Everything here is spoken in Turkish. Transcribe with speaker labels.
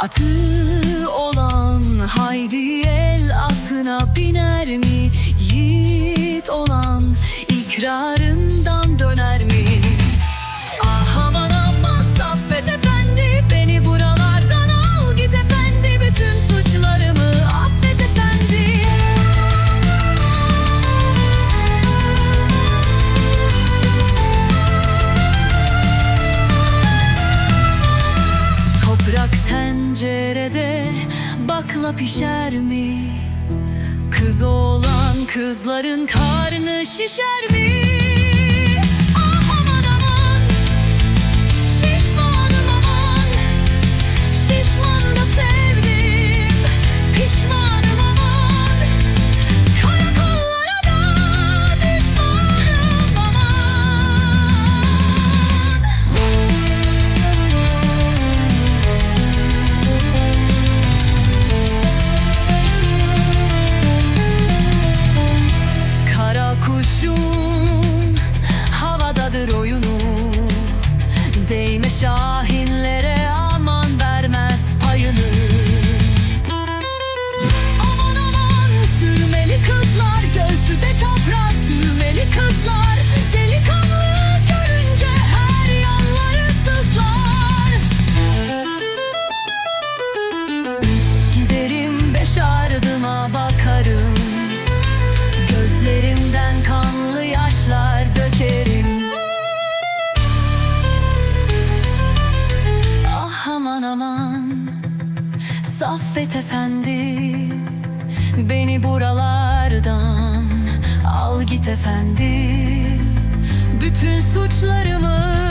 Speaker 1: Atı olan haydi el atına biner mi? Yiğit olan ikrar Toprakla pişer mi? Kız olan kızların karnı şişer mi? Saffet efendi Beni buralardan Al git efendi. Bütün suçlarımı